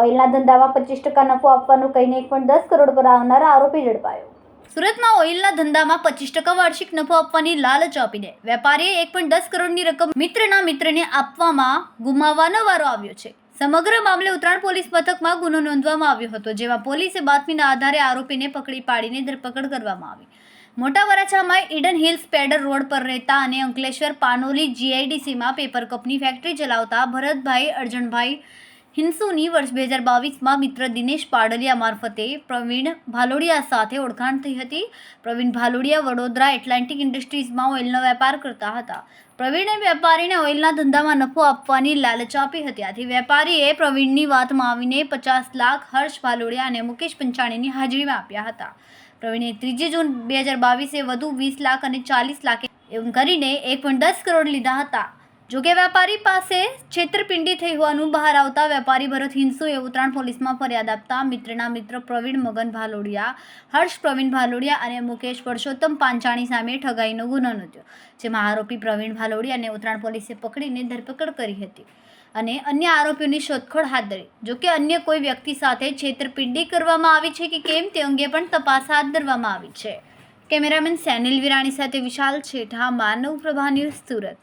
ઓઇલના ધંધામાં પચીસ ટકા નફો આપવાનું કહીને એક પણ દસ કરોડ પર આવનારા આરોપી ઝડપાયો. સુરતમાં ઓઇલના ધંધામાં પચીસ ટકા વાર્ષિક નફો આપવાની લાલચ આપીને વેપારીએ એક પણ દસ કરોડની રકમ મિત્રના મિત્રને આપવામાં ગુમાવવાનો વારો આવ્યો છે. સમગ્ર મામલે ઉત્તરાયણ પોલીસ મથકમાં ગુનો નોંધવામાં આવ્યો હતો, જેમાં પોલીસે બાતમીના આધારે આરોપીને પકડી પાડીને ધરપકડ કરવામાં આવી. મોટા વરાછામાં ઈડન હિલ્સ પેડર રોડ પર રહેતા અને અંકલેશ્વર પાનોલી જીઆઈડીસીમાં પેપર કપની ફેક્ટરી ચલાવતા ભરતભાઈ અર્જણભાઈ હિંસુની વર્ષ બે હજાર બાવીસમાં મિત્ર દિનેશ પાડલિયા મારફતે પ્રવીણ ભાલોડિયા સાથે ઓળખાણ થઈ હતી. પ્રવીણ ભાલોડિયા વડોદરા એટલાન્ટિક ઇન્ડસ્ટ્રીઝમાં ઓઇલનો વેપાર કરતા હતા. પ્રવીણે વેપારીને ઓઇલના ધંધામાં નફો આપવાની લાલચ આપી હતી. આથી વેપારીએ પ્રવીણની વાતમાં આવીને પચાસ લાખ હર્ષ ભાલોડિયા અને મુકેશ પંચાણીની હાજરીમાં આપ્યા હતા. પ્રવીણે ત્રીજી જૂન બે હજાર બાવીસે વધુ વીસ લાખ અને ચાલીસ લાખ એમ કરીને એક પોઈન્ટ દસ કરોડ લીધા હતા. જોકે વેપારી પાસે છેતરપિંડી થઈ હોવાનું બહાર આવતા વેપારી ભરત હિંસુએ ઉત્તરાયણ પોલીસમાં ફરિયાદ આપતા મિત્રના મિત્ર પ્રવીણ મગન ભાલોડિયા, હર્ષ પ્રવીણ ભાલોડિયા અને મુકેશ પરસોત્તમ પાંચાણી સામે ઠગાઈનો ગુનો નોંધ્યો, જેમાં આરોપી પ્રવીણ ભાલોડિયાને ઉત્તરાયણ પોલીસે પકડીને ધરપકડ કરી હતી અને અન્ય આરોપીઓની શોધખોળ હાથ ધરી. જોકે અન્ય કોઈ વ્યક્તિ સાથે છેતરપિંડી કરવામાં આવી છે કે કેમ તે અંગે પણ તપાસ હાથ ધરવામાં આવી છે. કેમેરામેન સેનિલ વિરાણી સાથે વિશાલ છેઠા, માનવ પ્રભા ન્યૂઝ સુરત.